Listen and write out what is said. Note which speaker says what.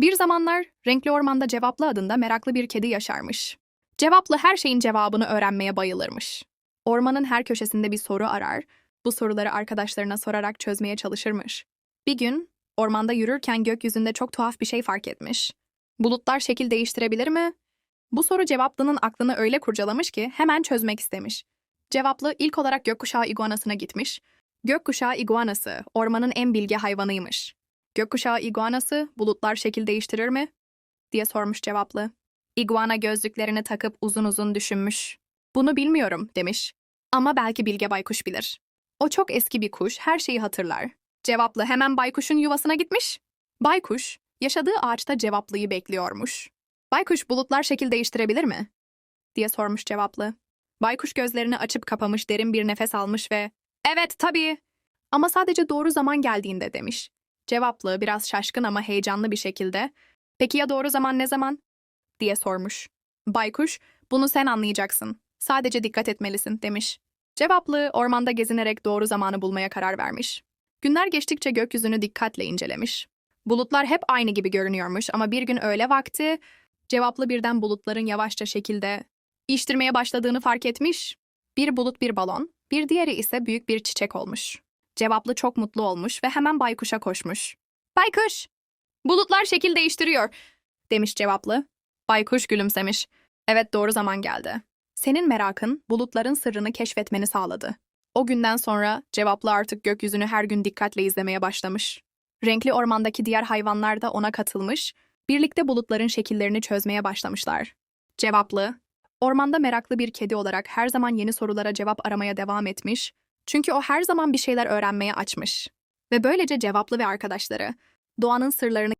Speaker 1: Bir zamanlar renkli ormanda Cevaplı adında meraklı bir kedi yaşarmış. Cevaplı her şeyin cevabını öğrenmeye bayılırmış. Ormanın her köşesinde bir soru arar, bu soruları arkadaşlarına sorarak çözmeye çalışırmış. Bir gün ormanda yürürken gökyüzünde çok tuhaf bir şey fark etmiş. Bulutlar şekil değiştirebilir mi? Bu soru Cevaplı'nın aklını öyle kurcalamış ki hemen çözmek istemiş. Cevaplı ilk olarak gökkuşağı iguanasına gitmiş. Gökkuşağı iguanası ormanın en bilge hayvanıymış. Gökkuşağı iguanası bulutlar şekil değiştirir mi? diye sormuş cevaplı. İguana gözlüklerini takıp uzun uzun düşünmüş. Bunu bilmiyorum demiş. Ama belki Bilge Baykuş bilir. O çok eski bir kuş, her şeyi hatırlar. Cevaplı hemen Baykuş'un yuvasına gitmiş. Baykuş, yaşadığı ağaçta cevaplıyı bekliyormuş. Baykuş bulutlar şekil değiştirebilir mi? diye sormuş cevaplı. Baykuş gözlerini açıp kapamış derin bir nefes almış ve ''Evet tabii ama sadece doğru zaman geldiğinde'' demiş. Cevaplı biraz şaşkın ama heyecanlı bir şekilde ''Peki ya doğru zaman ne zaman?'' diye sormuş. Baykuş ''Bunu sen anlayacaksın. Sadece dikkat etmelisin.'' demiş. Cevaplı ormanda gezinerek doğru zamanı bulmaya karar vermiş. Günler geçtikçe gökyüzünü dikkatle incelemiş. Bulutlar hep aynı gibi görünüyormuş ama bir gün öğle vakti cevaplı birden bulutların yavaşça şekilde değiştirmeye başladığını fark etmiş. Bir bulut bir balon, bir diğeri ise büyük bir çiçek olmuş. Cevaplı çok mutlu olmuş ve hemen baykuşa koşmuş. Baykuş! Bulutlar şekil değiştiriyor, demiş cevaplı. Baykuş gülümsemiş. Evet doğru zaman geldi. Senin merakın bulutların sırrını keşfetmeni sağladı. O günden sonra cevaplı artık gökyüzünü her gün dikkatle izlemeye başlamış. Renkli ormandaki diğer hayvanlar da ona katılmış, birlikte bulutların şekillerini çözmeye başlamışlar. Cevaplı, ormanda meraklı bir kedi olarak her zaman yeni sorulara cevap aramaya devam etmiş, çünkü o her zaman bir şeyler öğrenmeye açmış. Ve böylece cevaplı ve arkadaşları, doğanın sırlarını